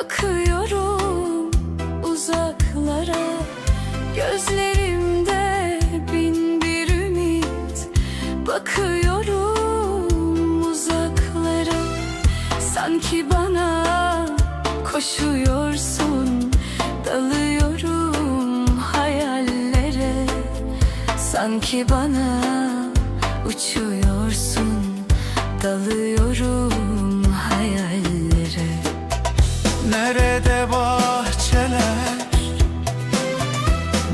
Bakıyorum uzaklara. Gözlerimde bin bir ümit. Bakıyorum uzaklara. Sanki bana koşuyorsun. Dalıyorum hayallere. Sanki bana uçuyorsun. Dalıyorum Nerede bahçeler?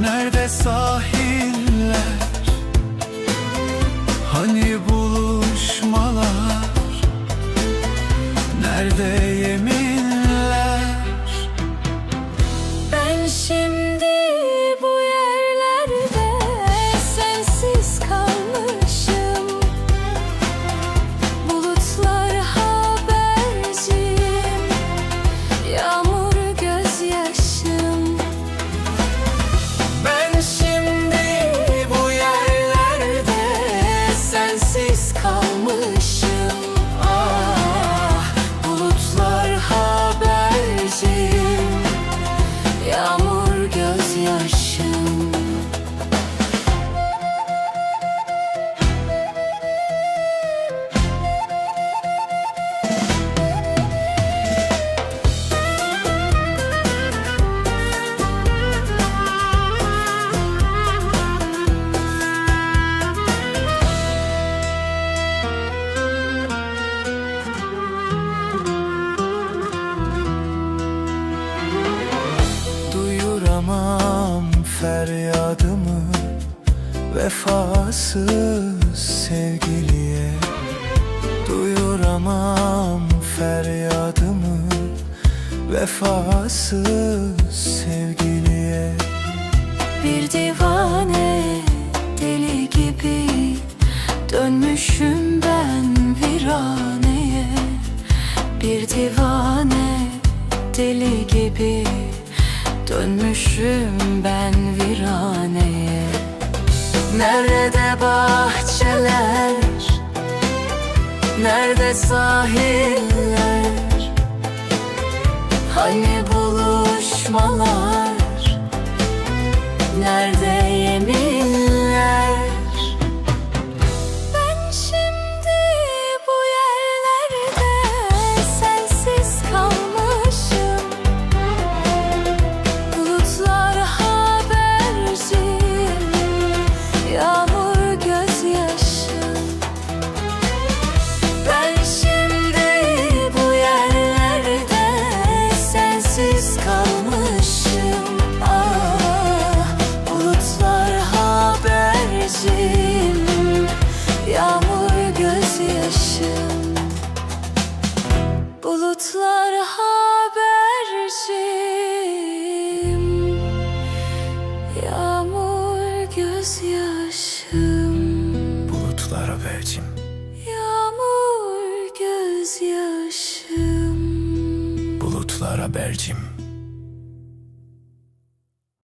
Nerede sahiller? Hani buluşmalar? Nerede yeminler? Ben şimdi feryadımı Vefasız sevgiliye Duyuramam feryadımı. Vefasız sevgiliye. Bir divane deli gibi Dönmüşüm ben viraneye. Bir divane deli gibi Dönmüşüm ben viraneye. Nerede bahçeler? Nerede sahiller? Hani buluşmalar? Nerede Habercim Yağmur gözyaşım. Bulutlar habercim